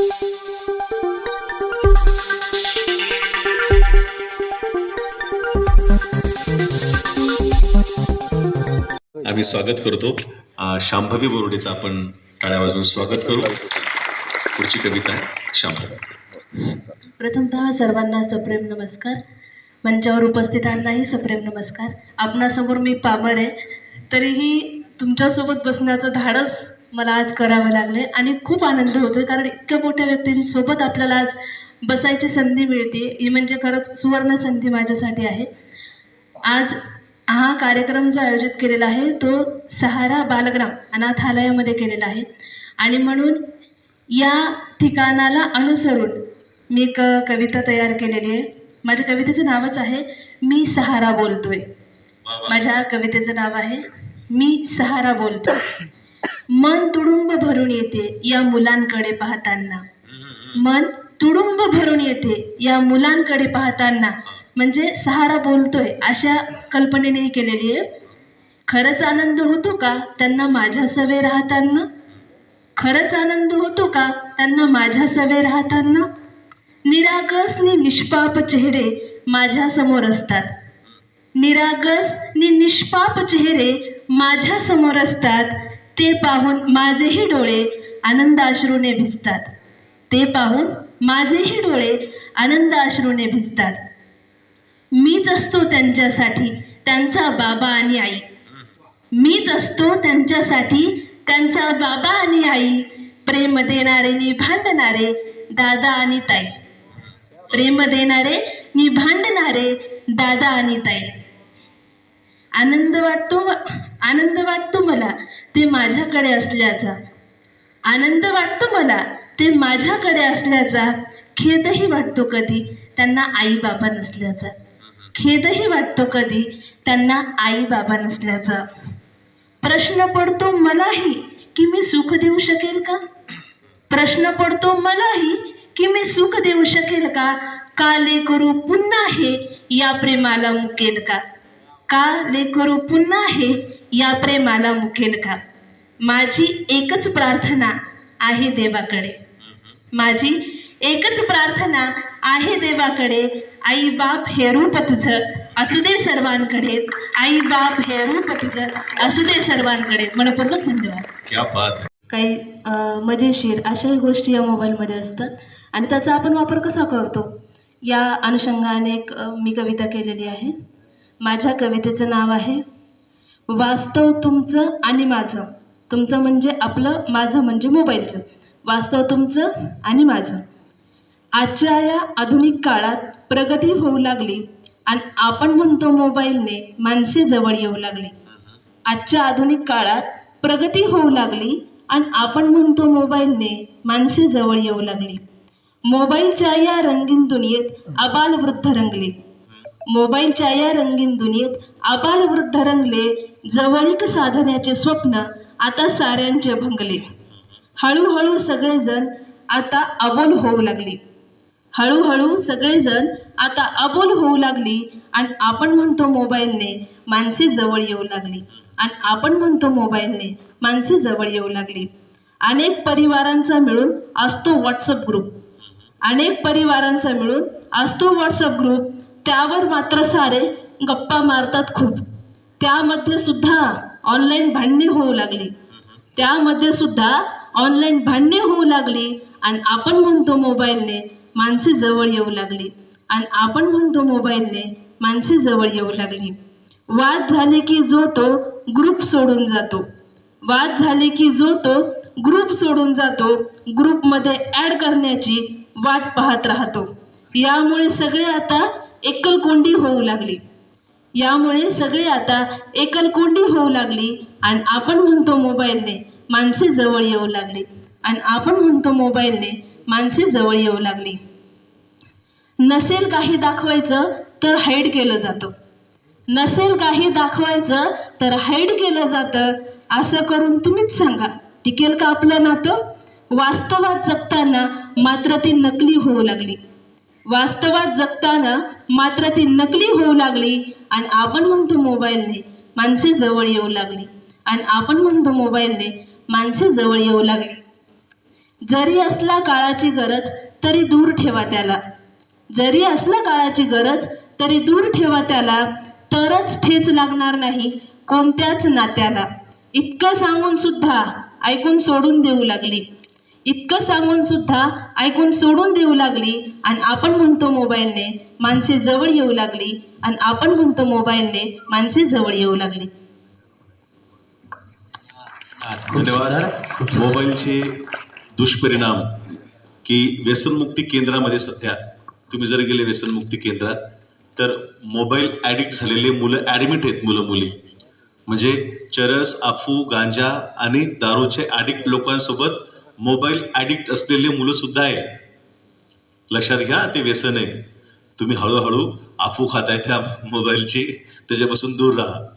आम्ही स्वागत करतो. शांभवी बोर्डेचं आपण टाळ्या वाजून स्वागत करू. पुढची कविता आहे शांभवी. प्रथमतः सर्वांना सप्रेम नमस्कार. मंचावर उपस्थितांनाही सप्रेम नमस्कार. आपणासमोर मी पामर आहे. तरीही तुमच्यासोबत बसण्याचं धाडस मला आज करावं लागले आणि खूप आनंद होतोय कारण इतक्या मोठ्या व्यक्तींसोबत आपल्याला आज बसायची संधी मिळते. ही म्हणजे खरंच सुवर्ण संधी माझ्यासाठी आहे. आज हा कार्यक्रम जो आयोजित केलेला आहे तो सहारा बालग्राम अनाथालयामध्ये केलेला आहे. आणि म्हणून या ठिकाणाला अनुसरून मी एक कविता तयार केलेली आहे. माझ्या कवितेचं नावच आहे मी सहारा बोलतोय. माझ्या कवितेचं नाव आहे मी सहारा बोलतोय. मन तुडुंब भरून येते या मुलांकडे पाहताना. मन तुडुंब भरून येते या मुलांकडे पाहताना. म्हणजे सहारा बोलतोय अशा कल्पनेने केलेली आहे. खरंच आनंद होतो का त्यांना माझ्या सवे राहताना? खरंच आनंद होतो का त्यांना माझ्या सवे राहताना? निरागस नि निष्पाप चेहरे माझ्यासमोर असतात. निरागस नि निष्पाप चेहरे माझ्यासमोर असतात. ते पाहून माझेही डोळे आनंदाश्रूने भिजतात. ते पाहून माझेही डोळे आनंदाश्रूने भिजतात. मीच असतो त्यांच्यासाठी त्यांचा बाबा आणि आई. मीच असतो त्यांच्यासाठी त्यांचा बाबा आणि आई. प्रेम देणारे निभांडणारे दादा आणि ताई. प्रेम देणारे निभांडणारे दादा आणि ताई. आनंद वाटतो आनंद वाटतो मला ते माझ्याकडे असल्याचा. आनंद वाटतो मला ते माझ्याकडे असल्याचा. खेदही वाटतो कधी त्यांना आई बाबा नसल्याचा. खेदही वाटतो कधी त्यांना आई बाबा नसल्याचा. प्रश्न पडतो मलाही की मी सुख देऊ शकेल का? प्रश्न पडतो मलाही की मी सुख देऊ शकेल का? काले करू पुन्हा हे या प्रेमाला मुकेल का? का लेकरू पुन्हा हे या प्रेमाला मुकेल का? माझी एकच प्रार्थना आहे देवाकडे. माझी एकच प्रार्थना आहे देवाकडे. आई बाप हे रूप तुझं असू दे सर्वांकडे. आई बाप हे रूप तुझं असू दे सर्वांकडे. मनपूर्वक धन्यवाद. क्या बात आहे काही मजेशीर अशाही गोष्टी या मोबाईलमध्ये असतात आणि त्याचा आपण वापर कसा करतो? या अनुषंगाने एक मी कविता केलेली आहे. माझ्या कवितेचं नाव आहे वास्तव तुमचं आणि माझं. तुमचं म्हणजे आपलं माझं म्हणजे मोबाईलचं. वास्तव तुमचं आणि माझं. आजच्या या आधुनिक काळात प्रगती होऊ लागली आणि आपण म्हणतो मोबाईलने माणसे जवळ येऊ लागली. आजच्या आधुनिक काळात प्रगती होऊ लागली आणि आपण म्हणतो मोबाईलने माणसे जवळ येऊ लागली. मोबाईलच्या या रंगीन दुनियेत आबाल वृद्ध रंगले. मोबाईलच्या या रंगीन दुनियेत आबालवृद्ध रंगले जवळीक साधण्याचे स्वप्न आता साऱ्यांचे भंगले. हळूहळू सगळेजण आता अबोल होऊ लागले. हळूहळू सगळेजण आता अबोल होऊ लागली आणि आपण म्हणतो मोबाईलने माणसे जवळ येऊ लागली आणि आपण म्हणतो मोबाईलने माणसे जवळ येऊ लागली. अनेक परिवारांचा मिळून असतो व्हॉट्सअप ग्रुप अनेक परिवारांचा मिळून असतो व्हॉट्सअप ग्रुप त्यावर मात्र सारे गप्पा मारतात खूप. त्यामध्ये सुद्धा ऑनलाईन भांडणे होऊ लागली. त्यामध्ये सुद्धा ऑनलाईन भांडणे होऊ लागली आणि आपण म्हणतो मोबाईलने माणसे जवळ येऊ लागली आणि आपण म्हणतो मोबाईलने माणसे जवळ येऊ लागली. वाद झाले की जो तो ग्रुप सोडून जातो. वाद झाले की जो तो ग्रुप सोडून जातो ग्रुपमध्ये ॲड करण्याची वाट पाहत राहतो. यामुळे सगळे आता एकलकोंडी होऊ लागली. यामुळे सगळे आता एकलकोंडी होऊ लागली आणि आपण म्हणतो मोबाईलने माणसे जवळ येऊ लागली आणि आपण म्हणतो मोबाईलने माणसे जवळ येऊ लागली. नसेल काही दाखवायचं तर हाईड केलं जातं. नसेल काही दाखवायचं तर हाईड केलं जातं. असं करून तुम्हीच सांगा टिकेल का आपलं नातं? वास्तवात जगताना मात्र ती नकली होऊ लागली. वास्तवात जगताना मात्र ती नकली होऊ लागली आणि आपण म्हणतो मोबाईलने माणसे जवळ येऊ लागली. आणि आपण म्हणतो मोबाईलने माणसे जवळ येऊ लागली. जरी असला काळाची गरज तरी दूर ठेवा त्याला. जरी असला काळाची गरज तरी दूर ठेवा त्याला. तरच ठेच लागणार नाही कोणत्याच नात्याला. इतकं सांगून सुद्धा ऐकून सोडून देऊ लागली. इतकं सांगून सुद्धा ऐकून सोडून देऊ लागली आणि आपण म्हणतो मोबाईलने माणसे जवळ येऊ लागली आणि आपण म्हणतो मोबाईलने माणसे जवळ येऊ लागली. धन्यवाद. मोबाईलचे दुष्परिणाम की व्यसनमुक्ती केंद्रामध्ये सध्या तुम्ही जर गेले व्यसनमुक्ती केंद्रात तर मोबाईल ॲडिक्ट झालेले मुलं ॲडमिट आहेत मुलं मुली. म्हणजे चरस अफू गांजा आणि दारूचे ॲडिक्ट लोकांसोबत मोबाईल ॲडिक्ट असलेले मुलं सुद्धा आहे. लक्षात घ्या ते व्यसन आहे. तुम्ही हळूहळू अफू खाताय त्या मोबाईलची त्याच्यापासून दूर राहा.